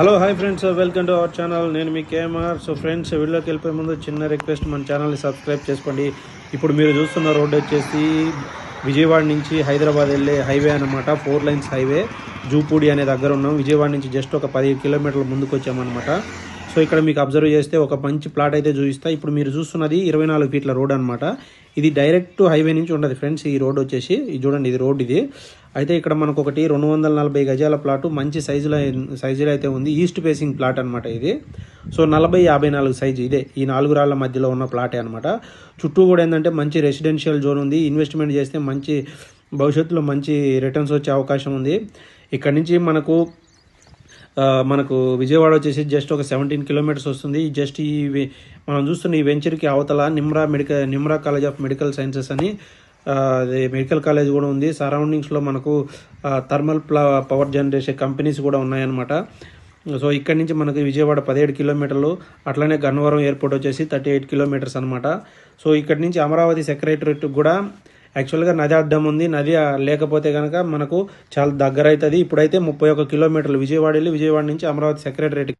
Hello hi friends welcome to our channel నేను మీ KMR so friends వీడియోకి వెళ్ళిపోయే ముందు చిన్న రిక్వెస్ట్ మన ఛానల్ని సబ్స్క్రైబ్ చేసుకోండి. ఇప్పుడు మీరు చూస్తున్న రోడ్డు వచ్చేసి విజయవాడ నుంచి హైదరాబాద్ వెళ్ళే హైవే అనమాట ఫోర్ లైన్స్ హైవే జూపూడి అనే దగ్గర ఉన్నాం. విజయవాడ నుంచి జస్ట్ ఒక పది కిలోమీటర్ల ముందుకు వచ్చామన్నమాట. సో ఇక్కడ మీకు అబ్జర్వ్ చేస్తే ఒక మంచి ప్లాట్ అయితే చూపిస్తా. ఇప్పుడు మీరు చూస్తున్నది ఇరవై నాలుగు ఫీట్ల రోడ్ అనమాట ఇది డైరెక్ట్ హైవే నుంచి ఉండదు ఫ్రెండ్స్ ఈ రోడ్ వచ్చేసి. ఇది చూడండి ఇది రోడ్ ఇది. అయితే ఇక్కడ మనకు ఒకటి రెండు వందల నలభై గజాల ప్లాటు మంచి సైజులో సైజులో అయితే ఉంది. ఈస్ట్ ఫేసింగ్ ప్లాట్ అనమాట ఇది. సో నలభై యాభై నాలుగు సైజు ఇదే. ఈ నాలుగు రాళ్ళ మధ్యలో ఉన్న ప్లాటే అనమాట చుట్టూ కూడా ఏంటంటే మంచి రెసిడెన్షియల్ జోన్ ఉంది. ఇన్వెస్ట్మెంట్ చేస్తే మంచి భవిష్యత్తులో మంచి రిటర్న్స్ వచ్చే అవకాశం ఉంది. ఇక్కడ నుంచి మనకు మనకు విజయవాడ వచ్చేసి జస్ట్ ఒక సెవెంటీన్ కిలోమీటర్స్ వస్తుంది. జస్ట్ ఈ మనం చూస్తున్న ఈ వెంచర్కి అవతల Nimra medical Nimra college of medical sciences అని మెడికల్ కాలేజ్ కూడా ఉంది. సరౌండింగ్స్లో మనకు థర్మల్ పవర్ జనరేషన్ కంపెనీస్ కూడా ఉన్నాయన్నమాట. సో ఇక్కడ నుంచి మనకి విజయవాడ పదిహేడు కిలోమీటర్లు అట్లనే గన్నవరం ఎయిర్పోర్ట్ వచ్చేసి థర్టీ ఎయిట్ కిలోమీటర్స్ అనమాట సో ఇక్కడ నుంచి అమరావతి సెక్రటరేట్ కూడా యాక్చువల్గా నది అడ్డం ఉంది. నది లేకపోతే కనుక మనకు చాలా దగ్గర అవుతుంది ఇప్పుడైతే ముప్పై ఒక కిలోమీటర్లు విజయవాడ వెళ్ళి విజయవాడ నుంచి అమరావతి సెక్రటరేట్